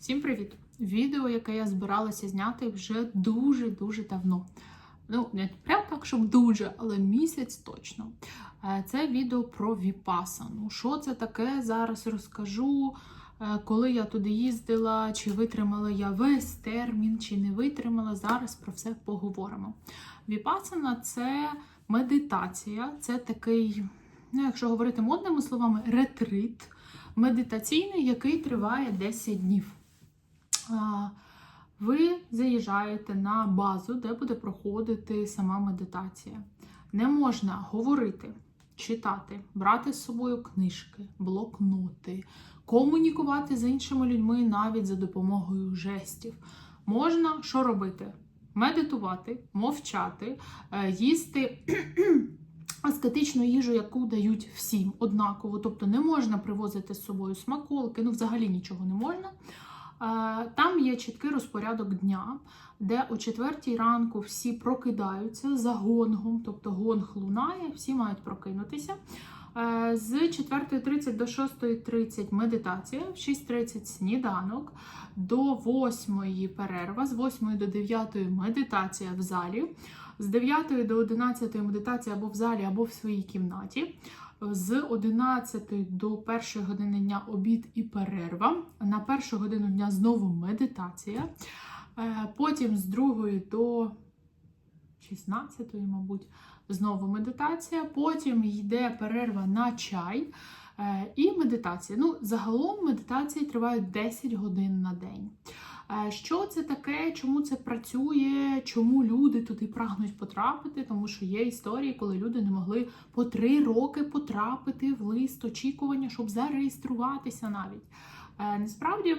Всім привіт! Відео, яке я збиралася зняти вже дуже-дуже давно. Ну, не прям так, щоб дуже, але місяць точно. Е, Це відео про Віпасану. Що це таке? Зараз розкажу. Е, Коли я туди їздила, чи витримала я весь термін, чи не витримала. Зараз про все поговоримо. Віпасана це медитація, це такий, ну, якщо говорити модними словами, ретрит медитаційний, який триває 10 днів. Ви заїжджаєте на базу, де буде проходити сама медитація. Не можна говорити, читати, брати з собою книжки, блокноти, комунікувати з іншими людьми навіть за допомогою жестів. Можна що робити? Медитувати, мовчати, е, їсти аскетичну їжу, яку дають всім однаково. Тобто не можна привозити з собою смаколики, ну взагалі нічого не можна. Е, Там є чіткий розпорядок дня, де о 4 ранку всі прокидаються за гонгом, тобто гонг лунає, всі мають прокинутися. Е, З 4.30 до 6.30 медитація, в 6.30 сніданок, до 8 перерва, з 8 до 9 медитація в залі, з 9 до 11 медитація або в залі, або в своїй кімнаті. З 11 до 1 години дня обід і перерва. На першу годину дня знову медитація. Е, Потім з 2 до 16, мабуть, знову медитація. Потім йде перерва на чай е, і медитація. Ну, загалом медитації тривають 10 годин на день. Що це таке, чому це працює, чому люди туди прагнуть потрапити? Тому що є історії, коли люди не могли по три роки потрапити в лист очікування, щоб зареєструватися навіть. Е, Насправді.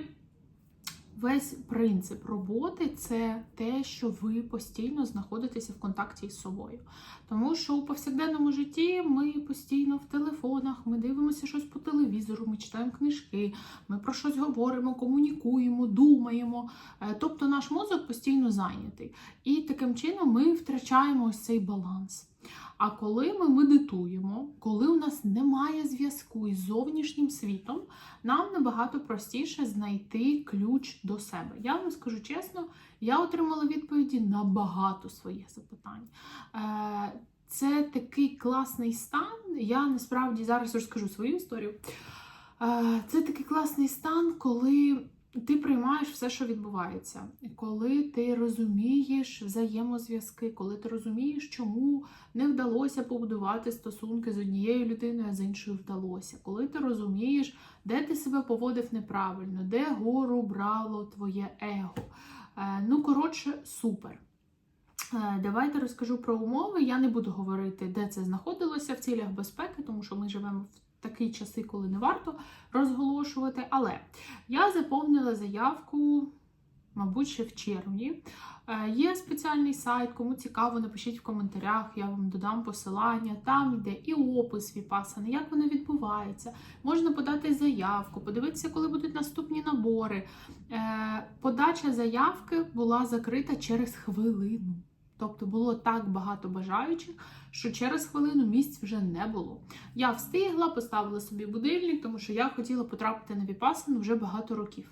Весь принцип роботи це те, що ви постійно знаходитеся в контакті з собою. Тому що у повсякденному житті ми постійно в телефонах, ми дивимося щось по телевізору, ми читаємо книжки, ми про щось говоримо, комунікуємо, думаємо. Е, Тобто наш мозок постійно зайнятий. І таким чином ми втрачаємо ось цей баланс. А коли ми медитуємо, коли у нас немає зв'язку із зовнішнім світом, нам набагато простіше знайти ключ до себе. Я вам скажу чесно, я отримала відповіді на багато своїх запитань. Е, Це такий класний стан. Я насправді зараз розкажу свою історію. Е, Це такий класний стан, коли ти приймаєш все, що відбувається, коли ти розумієш взаємозв'язки, коли ти розумієш, чому не вдалося побудувати стосунки з однією людиною, а з іншою вдалося. Коли ти розумієш, де ти себе поводив неправильно, де гору брало твоє его. Е, Ну, коротше, супер. Е, Давайте розкажу про умови. Я не буду говорити, де це знаходилося в цілях безпеки, тому що ми живемо в такі часи, коли не варто розголошувати. Але я заповнила заявку, мабуть, ще в червні. Е, Є спеціальний сайт, кому цікаво, напишіть в коментарях, я вам додам посилання. Там йде і опис Віпасани, як воно відбувається. Можна подати заявку, подивитися, коли будуть наступні набори. Е, Подача заявки була закрита через хвилину. Тобто було так багато бажаючих, що через хвилину місць вже не було. Я встигла, поставила собі будильник, тому що я хотіла потрапити на Віпасану вже багато років.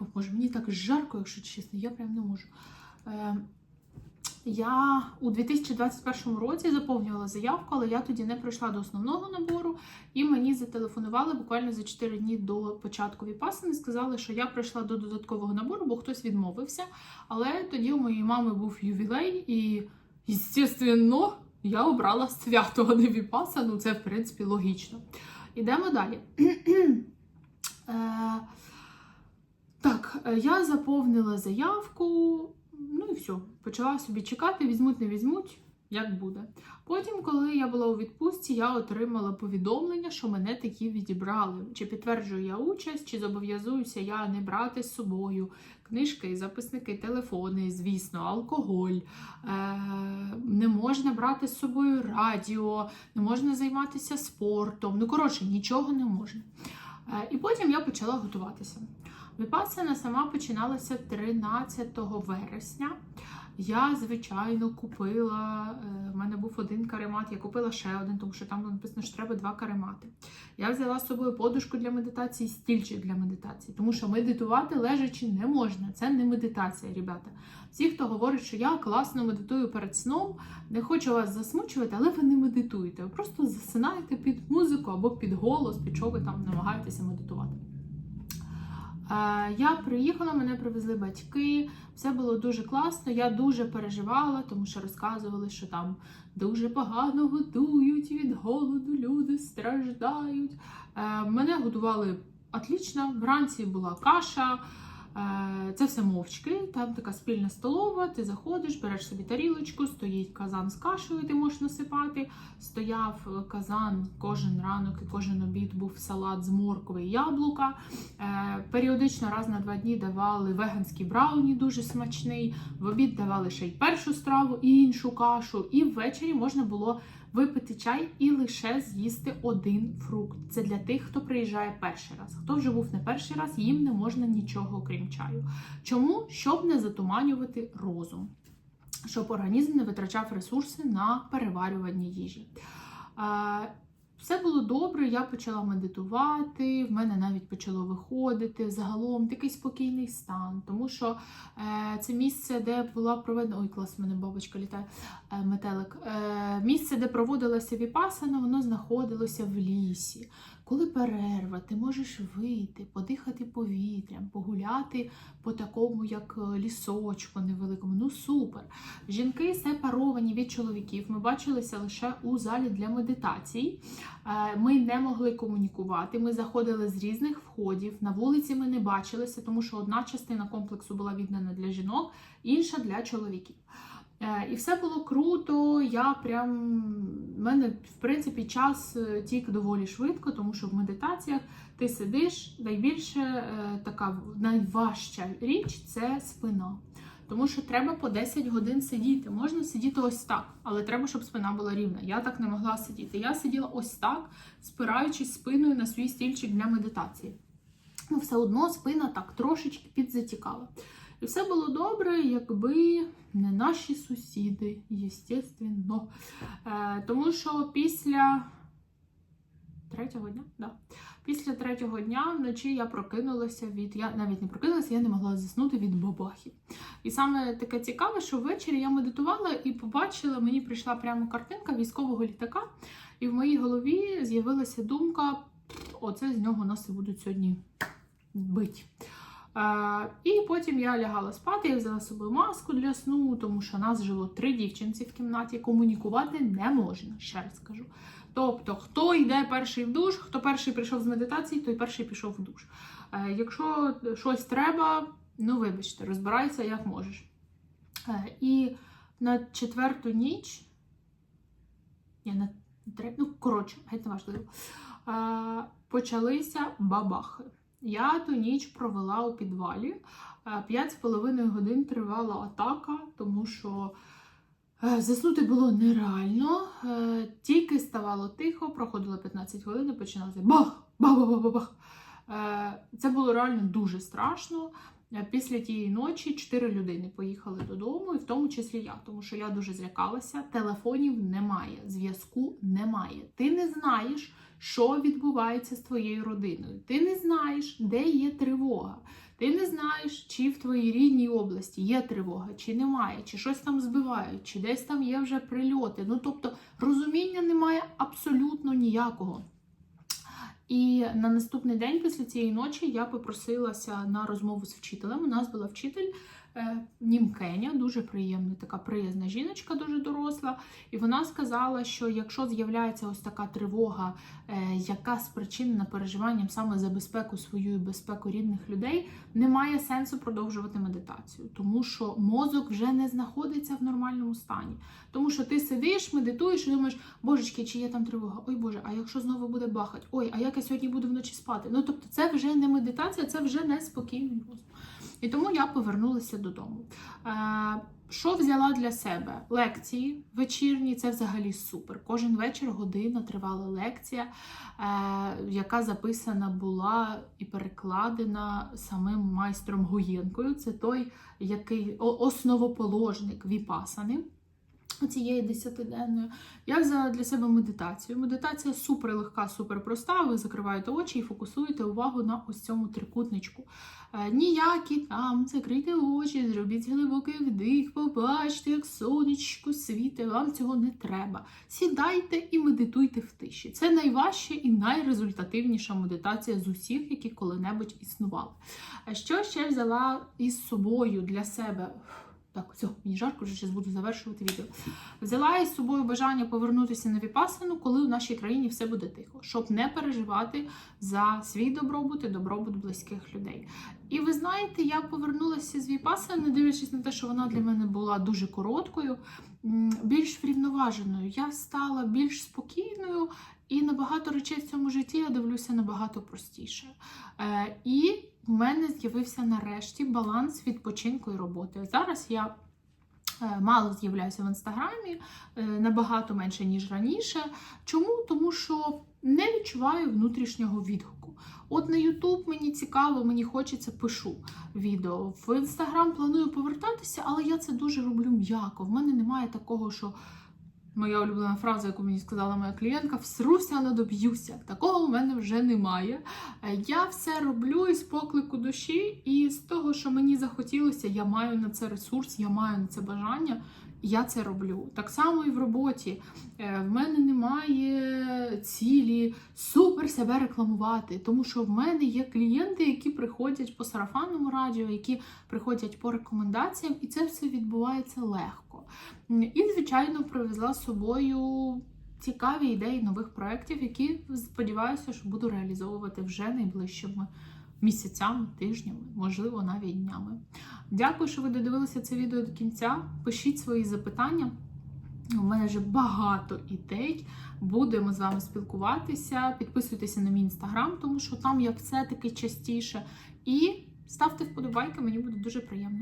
О, Може, мені так жарко, якщо чесно, я прям не можу. Е, я у 2021 році заповнювала заявку, але я тоді не прийшла до основного набору, і мені зателефонували буквально за 4 дні до початку віпасани. Сказали, що я прийшла до додаткового набору, бо хтось відмовився. Але тоді у моєї мами був ювілей, і, звісно, я обрала свято, а не віпасану. Це, в принципі, логічно. Ідемо далі. Е, Так, я заповнила заявку. Ну і все, почала собі чекати, візьмуть, не візьмуть, як буде. Потім, коли я була у відпустці, я отримала повідомлення, що мене такі відібрали. Чи підтверджую я участь, чи зобов'язуюся я не брати з собою книжки, записники, телефони, звісно, алкоголь. Е- не можна брати з собою радіо, не можна займатися спортом. Ну, коротше, нічого не можна. Е- і потім я почала готуватися. Віпасана сама починалася 13 вересня. Я, звичайно, купила. е, В мене був один каремат, я купила ще один, тому що там написано, що треба два каремати. Я взяла з собою подушку для медитації, стільчик для медитації, тому що медитувати лежачи не можна. Це не медитація, ребята. Всі, хто говорить, що я класно медитую перед сном, не хочу вас засмучувати, але ви не медитуєте. Ви просто засинаєте під музику або під голос, під що ви там намагаєтеся медитувати. Я приїхала, мене привезли батьки, все було дуже класно. Я дуже переживала, тому що розказували, що там дуже погано годують від голоду, люди страждають. Е, Мене годували отлично. Вранці була каша. Е, Це все мовчки, там така спільна столова, ти заходиш, береш собі тарілочку, стоїть казан з кашею, ти можеш насипати. Стояв казан кожен ранок і кожен обід був салат з моркви і яблука. Е, Періодично раз на два дні давали веганський брауні, дуже смачний. В обід давали ще й першу страву, і іншу кашу. І ввечері можна було випити чай і лише з'їсти один фрукт. Це для тих, хто приїжджає перший раз. Хто вже був не перший раз, їм не можна нічого окрім чаю. Чому? Щоб не затуманювати розум, щоб організм не витрачав ресурси на переварювання їжі. Все було добре, я почала медитувати, в мене навіть почало виходити загалом такий спокійний стан, тому що е, це місце, де була проведена. Ой, клас, в мене бабочка літає е, метелик. Е, місце, де проводилася віпасана, воно знаходилося в лісі. Коли перерва, ти можеш вийти, подихати повітрям, погуляти по такому, як е, лісочку невеликому. Ну супер. Жінки сепаровані від чоловіків. Ми бачилися лише у залі для медитацій. Е, Ми не могли комунікувати. Ми заходили з різних входів. На вулиці ми не бачилися, тому що одна частина комплексу була віддана для жінок, інша для чоловіків. Е, І все було круто. Я прям в мене в принципі час е, тік доволі швидко, тому що в медитаціях ти сидиш. Найбільше е, така найважча річ це спина. Тому що треба по 10 годин сидіти. Можна сидіти ось так, але треба, щоб спина була рівна. Я так не могла сидіти. Я сиділа ось так, спираючись спиною на свій стільчик для медитації. Ну, все одно спина так трошечки підзатікала. І все було добре, якби не наші сусіди, естественно. Е, тому що після третього дня, да. Після третього дня вночі я прокинулася від. Я навіть не прокинулася, я не могла заснути від бабахів. І саме таке цікаве, що ввечері я медитувала і побачила, мені прийшла прямо картинка військового літака, і в моїй голові з'явилася думка: оце з нього нас і будуть сьогодні бить. І потім я лягала спати, я взяла з собою маску для сну, тому що нас жило три дівчинці в кімнаті. Комунікувати не можна, ще раз кажу. Тобто, хто йде перший в душ, хто перший прийшов з медитації, той перший пішов в душ. Е, якщо щось треба, ну вибачте, розбирайся як можеш. Е, і на четверту ніч, я на ну коротше, геть не важливо, е, почалися бабахи. Я ту ніч провела у підвалі. Е, П'ять з половиною годин тривала атака, тому що е, заснути було нереально. Е, Тільки ставало тихо, проходило 15 хвилин і починалося бах, бах, бах, бах, бах. Е, Це було реально дуже страшно. Е, Після тієї ночі чотири людини поїхали додому, і в тому числі я, тому що я дуже злякалася. Телефонів немає, зв'язку немає. Ти не знаєш, що відбувається з твоєю родиною. Ти не знаєш, де є тривога. Ти не знаєш, чи в твоїй рідній області є тривога, чи немає, чи щось там збивають, чи десь там є вже прильоти. Ну тобто розуміння немає абсолютно ніякого. І на наступний день після цієї ночі я попросилася на розмову з вчителем. У нас була вчитель Німкеня, дуже приємна, така приязна жіночка, дуже доросла. І вона сказала, що якщо з'являється ось така тривога, е, яка спричинена переживанням саме за безпеку свою і безпеку рідних людей, немає сенсу продовжувати медитацію, тому що мозок вже не знаходиться в нормальному стані. Тому що ти сидиш, медитуєш і думаєш, божечки, чи є там тривога? Ой Боже, а якщо знову буде бахать? Ой, а як я сьогодні буду вночі спати? Ну тобто, це вже не медитація, це вже не спокійний розум. І тому я повернулася додому. Е, Що взяла для себе? Лекції вечірні, це взагалі супер. Кожен вечір година тривала лекція, е, яка записана була і перекладена самим майстром Гуєнкою. Це той, який основоположник віпасани. Цієї десятиденної я взяла для себе медитацію. Медитація супер легка, супер проста. Ви закриваєте очі і фокусуєте увагу на ось цьому трикутничку. Е, ніякі там, закрийте очі, зробіть глибокий вдих, побачте, як сонечко світе. Вам цього не треба. Сідайте і медитуйте в тиші. Це найважча і найрезультативніша медитація з усіх, які коли-небудь існували. Що ще взяла із собою для себе? Так, все, мені жарко, вже зараз буду завершувати відео. Взяла із собою бажання повернутися на Віпасану, коли у нашій країні все буде тихо, щоб не переживати за свій добробут і добробут близьких людей. І ви знаєте, я повернулася з Віпасани, дивлячись на те, що вона для мене була дуже короткою, більш врівноваженою. Я стала більш спокійною, і на багато речей в цьому житті я дивлюся набагато простіше. Е, і в мене з'явився нарешті баланс відпочинку і роботи. Зараз я е, мало з'являюся в інстаграмі, е, набагато менше, ніж раніше. Чому? Тому що не відчуваю внутрішнього відгуку. От на YouTube мені цікаво, мені хочеться, пишу відео. В інстаграм планую повертатися, але я це дуже роблю м'яко. В мене немає такого, що. Моя улюблена фраза, яку мені сказала моя клієнтка: всруся, не доб'юся. Такого в мене вже немає. Е, Я все роблю із поклику душі, і з того, що мені захотілося, я маю на це ресурс, я маю на це бажання. Я це роблю. Так само і в роботі. Е, В мене немає цілі супер себе рекламувати, тому що в мене є клієнти, які приходять по сарафанному радіо, які приходять по рекомендаціям, і це все відбувається легко. І, звичайно, привезла з собою цікаві ідеї нових проєктів, які сподіваюся, що буду реалізовувати вже найближчими місяцями, тижнями, можливо, навіть днями. Дякую, що ви додивилися це відео до кінця. Пишіть свої запитання. У мене вже багато ідей. Будемо з вами спілкуватися. Підписуйтеся на мій інстаграм, тому що там я все-таки частіше. І ставте вподобайки, мені буде дуже приємно.